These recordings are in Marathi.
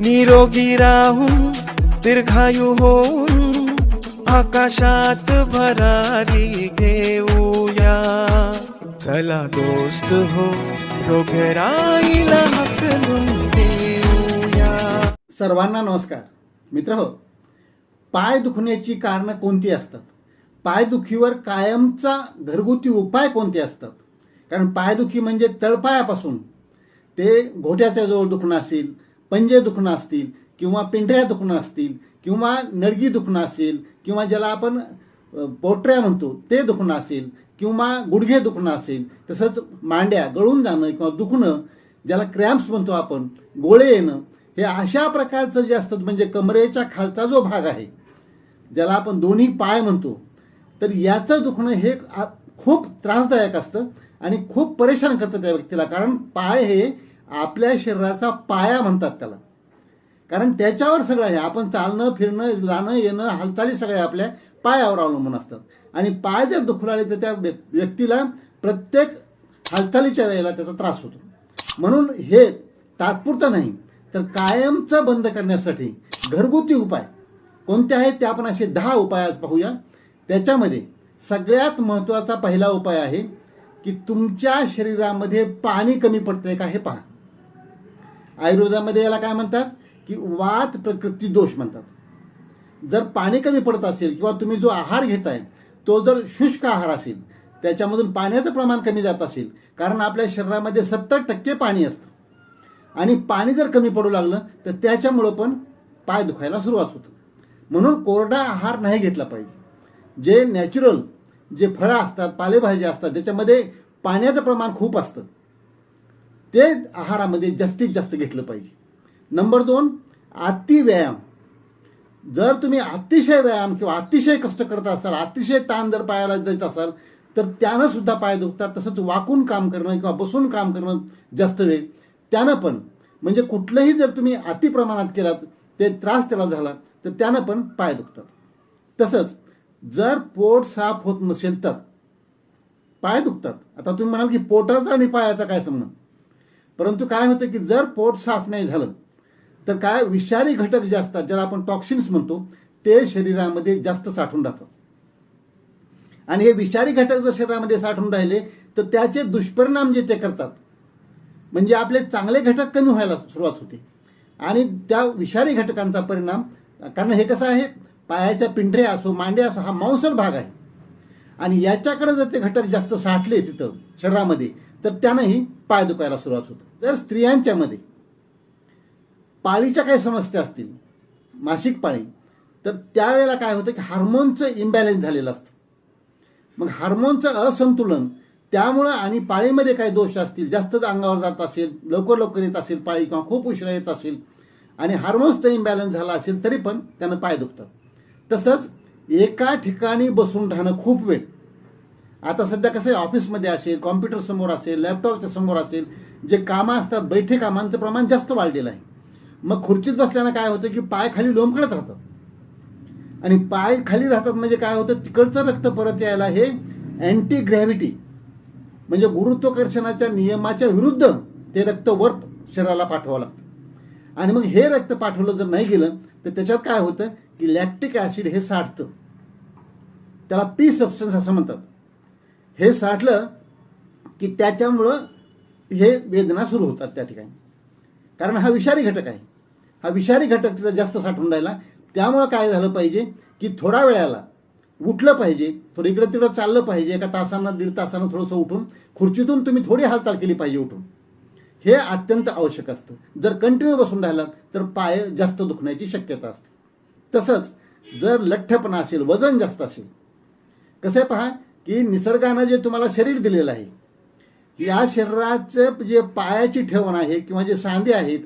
निरोगी राहून दीर्घायू होऊन आकाशात भरारी घेऊया. चला दोस्त हो रोगराईला हकलून देऊया. सर्वांना नमस्कार. मित्र हो पाय दुखण्याची कारणं कोणती असतात? पायदुखीवर कायमचा घरगुती उपाय कोणते असतात? कारण पायदुखी म्हणजे तळपायापासून ते घोट्याच्या जवळ दुखणं असेल पंजे दुखणं असतील किंवा पिंढऱ्या दुखणं असतील किंवा नडगी दुखणं असेल किंवा ज्याला आपण पोटऱ्या म्हणतो ते दुखणं असेल किंवा गुडघे दुखणं असेल तसंच मांड्या गळून जाणं किंवा दुखणं ज्याला क्रॅम्प्स म्हणतो आपण गोळे येणं हे अशा प्रकारचं जे असतं म्हणजे कमरेच्या खालचा जो भाग आहे ज्याला आपण दोन्ही पाय म्हणतो तर याचं दुखणं हे खूप त्रासदायक असतं आणि खूप परेशान करतं त्या व्यक्तीला. कारण पाय हे आपल्या शरीराचा पाया म्हणतात त्याला. कारण त्याच्यावर सगळं आहे. आपण चालणं फिरणं जाणं येणं हालचाली सगळ्या आपल्या पायावर अवलंबून असतात. आणि पाय जर दुखलाले तर त्या व्य- व्यक्तीला प्रत्येक हालचालीच्या वेळेला त्याचा त्रास होतो. म्हणून हे तात्पुरतं नाही तर कायमचं बंद करण्यासाठी घरगुती उपाय. कोणते आहेत? ते आपण असे दहा उपाय आज पाहूया. त्याच्यामध्ये सगळ्यात महत्त्वाचा पहिला उपाय आहे की तुमच्या शरीरामध्ये पाणी कमी पडतंय का हे पहा. आयुर्वेदामध्ये याला काय म्हणतात? की वात प्रकृती दोष म्हणतात. जर पाणी कमी पडत असेल किंवा तुम्ही जो आहार घेताय तो जर शुष्क आहार असेल त्याच्यामधून पाण्याचं प्रमाण कमी जात असेल कारण आपल्या शरीरामध्ये सत्तर टक्के पाणी असतं. आणि पाणी जर कमी पडू लागलं तर त्याच्यामुळं पण पाय दुखायला सुरुवात होतं. म्हणून कोरडा आहार नाही घेतला पाहिजे. जे नॅचरल जे फळं असतात पालेभाज्या असतात त्याच्यामध्ये पाण्याचं प्रमाण खूप असतं. ते आहारामध्ये जास्तीत जास्त घेतलं पाहिजे. नंबर दोन अति व्यायाम. जर तुम्ही अतिशय व्यायाम किंवा अतिशय कष्ट करत असाल अतिशय ताण जर पायाला देत असाल तर त्यानं सुद्धा पाय दुखतात. तसंच वाकून काम करणं किंवा बसून काम करणं जास्त वेळ. त्यानं पण म्हणजे कुठलंही जर तुम्ही अति प्रमाणात केलात ते त्रास त्याला झाला तर त्यानं पण पाय दुखतात. तसंच जर पोट साफ होत नसेल तर पाय दुखतात. आता तुम्ही म्हणाल की पोटाचा आणि पायाचा काय संबंध? परंतु काय होतं की जर पोट साफ नाही झालं तर काय विषारी घटक जे असतात ज्याला आपण टॉक्सिन्स म्हणतो ते शरीरामध्ये जास्त साठून राहतात आणि हे विषारी घटक जर शरीरामध्ये साठून राहिले तर त्याचे दुष्परिणाम जे ते करतात म्हणजे आपले चांगले घटक कमी व्हायला सुरुवात होते. आणि त्या विषारी घटकांचा परिणाम कारण हे कसं आहे पायाच्या पिंढऱ्या असो मांड्या असो हा मांसर भाग आहे. आणि याच्याकडे जर ते घटक जास्त साठले तिथं शरीरामध्ये तर त्यानंही पाय दुखायला सुरुवात होतं. जर स्त्रियांच्या मध्ये पाळीच्या काही समस्या असतील मासिक पाळी तर त्यावेळेला काय होतं की हार्मोनचं इम्बॅलन्स झालेलं असतं. मग हार्मोनचं असंतुलन त्यामुळं आणि पाळीमध्ये काही दोष असतील जास्त अंगावर जात असेल लवकर लवकर येत असेल पाळी किंवा खूप उशिरा येत असेल आणि हार्मोन्सचं इम्बॅलन्स झाला असेल तरी पण त्यानं पाय दुखतात. तसंच एका ठिकाणी बसून राहणं खूप वेळ आता सध्या कसं आहे ऑफिसमध्ये असेल कॉम्प्युटर समोर असेल लॅपटॉपच्या समोर असेल जे कामं असतात बैठे कामांचं प्रमाण जास्त वाढलेलं आहे. मग खुर्चीत बसल्यानं काय होतं की पाय खाली लोंबकडत राहतात. आणि पाय खाली राहतात म्हणजे काय होतं तिकडचं रक्त परत यायला हे अँटी ग्रॅव्हिटी म्हणजे गुरुत्वाकर्षणाच्या नियमाच्या विरुद्ध ते रक्त वर शरीराला पाठवावं लागतं. आणि मग हे रक्त पाठवलं जर नाही गेलं तर त्याच्यात काय होतं की लॅक्टिक ॲसिड हे साठतं. त्याला पी सबस्टन्स असं म्हणतात. हे साठलं की त्याच्यामुळं हे वेदना सुरू होतात त्या ठिकाणी. कारण हा विषारी घटक आहे. हा विषारी घटक तिथं जास्त साठून राहिला. त्यामुळं काय झालं पाहिजे की थोड्या वेळाला उठलं पाहिजे थोडं इकडं तिकडं चाललं पाहिजे एका तासांना दीड तासांना थोडंसं उठून खुर्चीतून तुम्ही थोडी हालचाल केली पाहिजे उठून. हे अत्यंत आवश्यक असतं. जर कंटिन्यू बसून राहिलात तर पाय जास्त दुखण्याची शक्यता असते. तसंच जर लठ्ठपणा असेल वजन जास्त असेल कसं आहे पहा की निसर्गानं जे तुम्हाला शरीर दिलेलं आहे या शरीराचं जे पायाची ठेवण आहे किंवा जे सांधे आहेत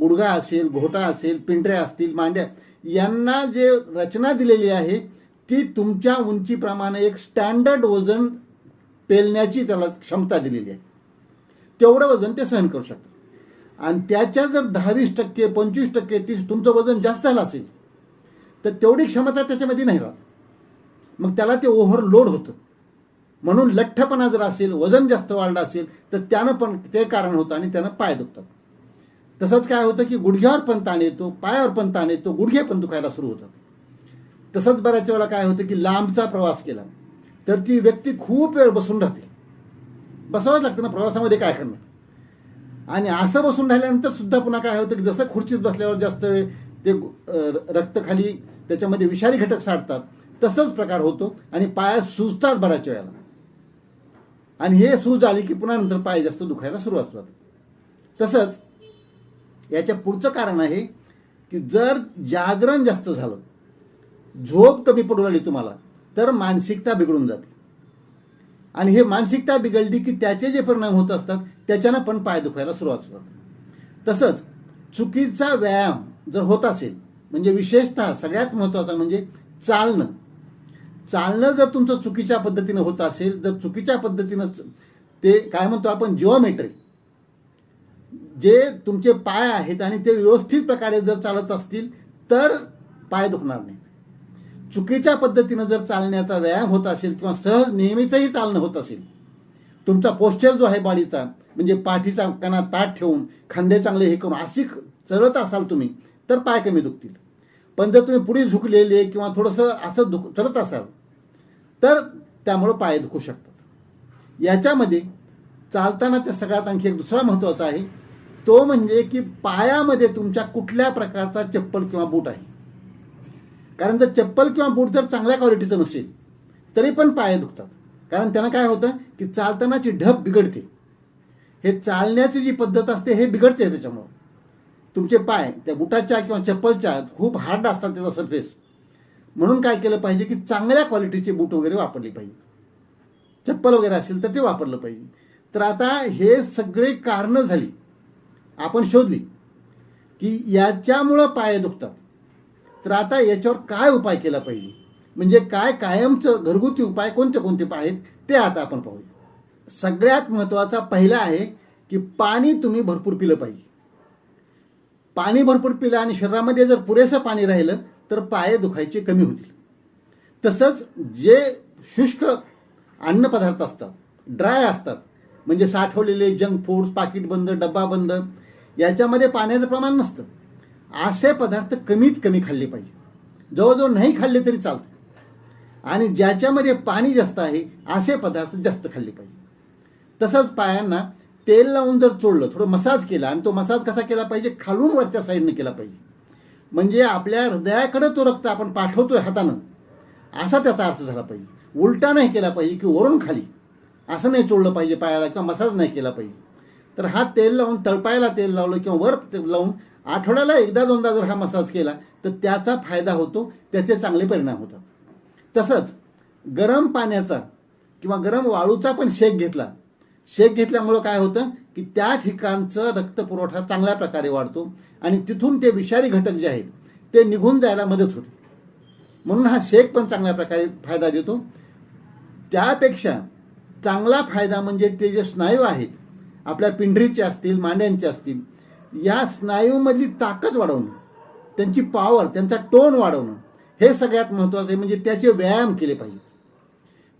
गुडघा असेल घोटा असेल पिंढऱ्या असतील मांड्या यांना जे रचना दिलेली आहे ती तुमच्या उंचीप्रमाणे एक स्टँडर्ड वजन पेलण्याची त्याला क्षमता दिलेली आहे. तेवढं वजन ते सहन करू शकतात. आणि त्याच्या जर दहावीस टक्के पंचवीस टक्के तीस तुमचं वजन जास्त झालं असेल तर तेवढी क्षमता त्याच्यामध्ये नाही राहत. मग त्याला ते ओव्हरलोड होतं. म्हणून लठ्ठपणा जर असेल वजन जास्त वाढलं असेल तर त्यानं पण ते कारण होतं आणि त्यानं पाय दुखतात. तसंच काय होतं की गुडघ्यावर पण ताण येतो पायावर पण ताण येतो गुडघे पण दुखायला सुरू होतात. तसंच बऱ्याच वेळा काय होतं की लांबचा प्रवास केला तर ती व्यक्ती खूप वेळ बसून राहते. बसावंच लागतं ना प्रवासामध्ये काय करणार? आणि असं बसून राहिल्यानंतर सुद्धा पुन्हा काय होतं की जसं खुर्चीत बसल्यावर जास्त वेळ ते रक्त खाली त्याच्यामध्ये विषारी घटक साठतात तसंच प्रकार होतो आणि पाय सुजतात बऱ्याच वेळेला. आणि हे सूज आली की पुन्हा नंतर पाय जास्त दुखायला सुरुवात होतात. तसंच याच्या पुढचं कारण आहे की जर जागरण जास्त झालं झोप कमी पडू लागली तुम्हाला तर मानसिकता बिघडून जाते. आणि हे मानसिकता बिघडली की त्याचे जे परिणाम होत असतात त्याच्यानं पण पाय दुखायला सुरुवात होतात. तसंच चुकीचा व्यायाम जर होत असेल म्हणजे विशेषतः सगळ्यात महत्त्वाचा म्हणजे चालणं. चालणं जर तुमचं चुकीच्या पद्धतीनं होत असेल जर चुकीच्या पद्धतीनं ते काय म्हणतो आपण जिओमेट्री. जे तुमचे पाय आहेत आणि ते व्यवस्थित प्रकारे जर चालत असतील तर पाय दुखणार नाही चुकीच्या पद्धतीनं जर चालण्याचा व्यायाम होत असेल किंवा सहज नेहमीचंही चालणं होत असेल तुमचा पोस्चर जो आहे बॉडीचा म्हणजे पाठीचा कणा ताट ठेवून खांदे चांगले हे करून अशी चढत असाल तुम्ही तर पाय कमी दुखतील. पण जर तुम्ही पुढे झुकलेले किंवा थोडंसं असं दुख चढत असाल तर त्यामुळं पाय दुखू शकतात. याच्यामध्ये चालतानाचा सगळ्यात आणखी एक दुसरा महत्त्वाचा आहे तो म्हणजे की पायामध्ये तुमच्या कुठल्या प्रकारचा चप्पल किंवा बूट आहे. कारण जर चप्पल किंवा बूट जर चांगल्या क्वालिटीचं नसेल तरी पण पाय दुखतात. कारण त्यांना काय होतं की चालतानाची ढब बिघडते. हे चालण्याची जी पद्धत असते हे बिघडते त्याच्यामुळं. तुमचे पाय त्या बुटाच्या किंवा चप्पलच्या खूप हार्ड असतात त्याचा सरफेस म्हणून काय केलं पाहिजे की चांगल्या क्वालिटीचे बूट वगैरे वापरले पाहिजे. चप्पल वगैरे असेल तर ते वापरलं पाहिजे. तर आता हे सगळे कारणं झाली. आपण शोधली की याच्यामुळं पाय दुखतात. तर आता याच्यावर काय उपाय केला पाहिजे? म्हणजे काय कायमचं घरगुती उपाय कोणते कोणते आहेत ते आता आपण पाहूया. सगळ्यात महत्त्वाचा पहिला आहे की पाणी तुम्ही भरपूर पिलं पाहिजे. पाणी भरपूर पिलं आणि शरीरामध्ये जर पुरेसं पाणी राहिलं तर पाय दुखायचे कमी होतील. तसंच जे शुष्क अन्नपदार्थ असतात ड्राय असतात म्हणजे साठवलेले जंक फूड्स पाकिट बंद डब्बा बंद याच्यामध्ये पाण्याचं प्रमाण नसतं. असे पदार्थ कमीत कमी खाल्ले पाहिजे. जवळजवळ नाही खाल्ले तरी चालतं. आणि ज्याच्यामध्ये पाणी जास्त आहे असे पदार्थ जास्त खाल्ले पाहिजे. तसंच पायांना तेल लावून जर चोळलं थोडं मसाज केला आणि तो मसाज कसा केला पाहिजे? खालून वरच्या साईडनं केला पाहिजे. म्हणजे आपल्या हृदयाकडे तो रक्त आपण पाठवतोय हातानं असा त्याचा अर्थ झाला पाहिजे. उलटा नाही केला पाहिजे की वरून खाली. असं नाही चोळलं पाहिजे पायाला किंवा मसाज नाही केला पाहिजे. तर हा तेल लावून तळपायला तेल लावलं किंवा वर लावून आठवड्याला एकदा दोनदा जर हा मसाज केला तर त्याचा फायदा होतो त्याचे चांगले परिणाम होतात. तसंच गरम पाण्याचा किंवा गरम वाळूचा पण शेक घेतला शेक घेतल्यामुळं काय होतं की त्या ठिकाणचं रक्तपुरवठा चांगल्या प्रकारे वाढतो आणि तिथून ते विषारी घटक जे आहेत ते निघून जायला मदत होते. म्हणून हा शेक पण चांगल्या प्रकारे फायदा देतो. त्यापेक्षा चांगला फायदा म्हणजे ते जे स्नायू आहेत आपल्या पिंढरीचे असतील मांड्यांचे असतील या स्नायूमधली ताकद वाढवणं त्यांची पॉवर त्यांचा टोन वाढवणं हे सगळ्यात महत्त्वाचं आहे. म्हणजे त्याचे व्यायाम केले पाहिजे.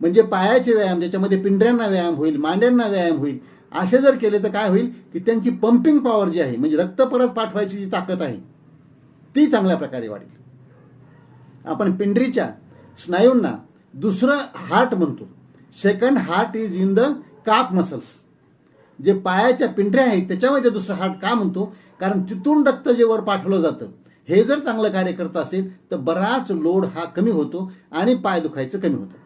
म्हणजे पायाचे व्यायाम ज्याच्यामध्ये पिंढऱ्यांना व्यायाम होईल मांड्यांना व्यायाम होईल असे जर केले तर काय होईल? की त्यांची पंपिंग पॉवर जी आहे म्हणजे रक्त परत पाठवायची जी ताकद आहे ती चांगल्या प्रकारे वाढेल. आपण पिंढरीच्या स्नायूंना दुसरं हार्ट म्हणतो. Second heart is in the calf muscles जे पायाच्या पिंढऱ्या आहेत त्याच्यामध्ये दुसरं हार्ट का म्हणतो? कारण तिथून रक्त जे वर पाठवलं जातं हे जर चांगलं कार्य करत असेल तर बराच लोड हा कमी होतो आणि पाय दुखायचं कमी होतं.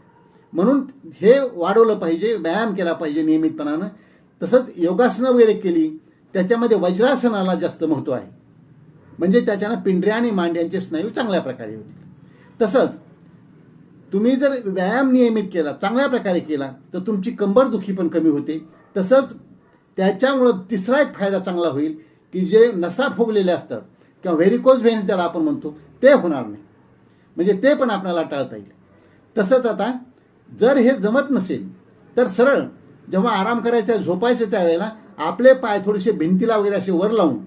म्हणून हे वाढवलं पाहिजे व्यायाम केला पाहिजे नियमितपणानं. तसंच योगासनं वगैरे केली त्याच्यामध्ये वज्रासनाला जास्त महत्त्व आहे. म्हणजे त्याच्यानं पिंढऱ्या आणि मांड्यांचे स्नायू चांगल्या प्रकारे होतील. तसंच तुम्ही जर व्यायाम नियमित केला चांगल्या प्रकारे केला तर तुमची कंबरदुखी पण कमी होते. तसंच त्याच्यामुळं तिसरा एक फायदा चांगला होईल की जे नसा फुगलेले असतात किंवा व्हेरिकोज व्हेन्स ज्याला आपण म्हणतो ते होणार नाही. म्हणजे ते पण आपल्याला टाळता येईल. तसंच आता जर हे जमत नसेल तर सरळ जेव्हा आराम करायचा आहे, झोपायचं त्यावेळेला आपले पाय थोडेसे भिंतीला वगैरे असे वर लावून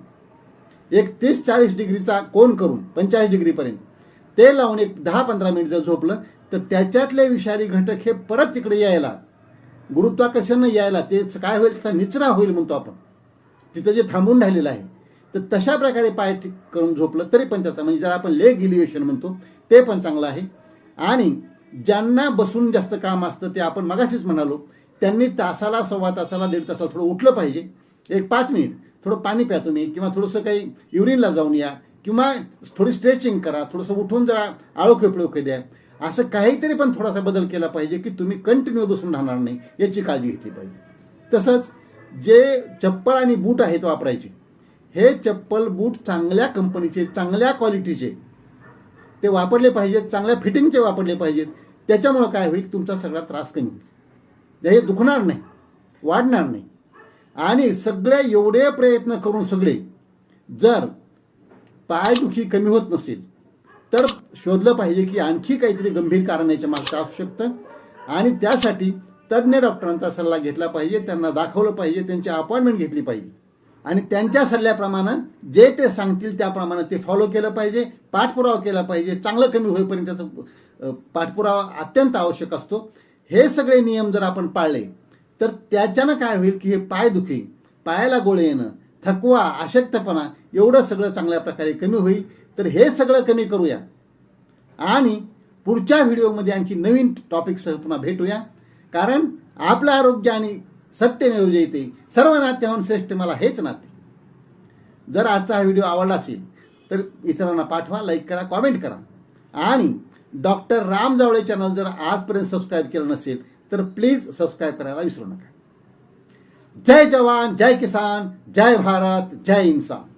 एक तीस चाळीस डिग्रीचा कोण करून पंचाळीस डिग्रीपर्यंत ते लावून एक दहा पंधरा मिनिट जर झोपलं तर त्याच्यातले विषारी घटक हे परत तिकडे यायला गुरुत्वाकर्षण यायला ते काय होईल त्याचा निचरा होईल म्हणतो आपण. तिथं जे थांबून राहिलेलं आहे तर तशा प्रकारे पाय ठीक करून झोपलं तरी पण त्याचा म्हणजे जर आपण लेग इलिव्हेशन म्हणतो ते पण चांगलं आहे. आणि ज्यांना बसून जास्त काम असतं ते आपण मगाशीच म्हणालो त्यांनी तासाला सव्वा तासाला दीड तासाला थोडं उठलं पाहिजे. एक पाच मिनिट थोडं पाणी प्या तुम्ही किंवा थोडंसं काही युरिनला जाऊन या किंवा थोडी स्ट्रेचिंग करा थोडंसं उठून जरा आळोखे पिळोखे द्या. असं काहीतरी पण थोडासा बदल केला पाहिजे की तुम्ही कंटिन्यू बसून राहणार नाही याची काळजी घेतली पाहिजे. तसंच जे चप्पल आणि बूट आहेत वापरायचे हे चप्पल बूट चांगल्या कंपनीचे चांगल्या क्वालिटीचे ते वापरले पाहिजेत चांगल्या फिटिंगचे वापरले पाहिजेत. त्याच्यामुळं काय होईल? तुमचा सगळा त्रास कमी होईल. म्हणजे हे दुखणार नाही वाढणार नाही. आणि सगळे एवढे प्रयत्न करून सगळे जर पायदुखी कमी होत नसेल तर शोधलं पाहिजे की आणखी काहीतरी गंभीर कारण याच्या मागचं असू शकतं आणि त्यासाठी तज्ज्ञ डॉक्टरांचा सल्ला घेतला पाहिजे त्यांना दाखवलं पाहिजे त्यांची अपॉइंटमेंट घेतली पाहिजे. आणि त्यांच्या सल्ल्याप्रमाणे जे ते सांगतील त्याप्रमाणे ते फॉलो केलं पाहिजे पाठपुरावा केला पाहिजे चांगलं कमी होईपर्यंत त्याचा पाठपुरावा अत्यंत आवश्यक असतो. हे सगळे नियम जर आपण पाळले तर त्याच्यानं काय होईल की हे पायदुखी पायाला गोळे येणं थकवा अशक्तपणा एवढं सगळं चांगल्या प्रकारे कमी होईल. तर हे सगळं कमी करूया. आणि पुढच्या व्हिडिओमध्ये आणखी नवीन टॉपिकसह पुन्हा भेटूया. कारण आपलं आरोग्य आणि सत्यमेव जयते. सर्व नात्याहून श्रेष्ठ मला हेच नाते. जर आजचा हा व्हिडिओ आवडला असेल तर इतरांना पाठवा लाईक करा कॉमेंट करा. आणि डॉक्टर राम जावळे चॅनल जर आजपर्यंत सबस्क्राईब केलं नसेल तर प्लीज सबस्क्राईब करायला विसरू नका. जय जवान जय किसान जय भारत जय इन्सान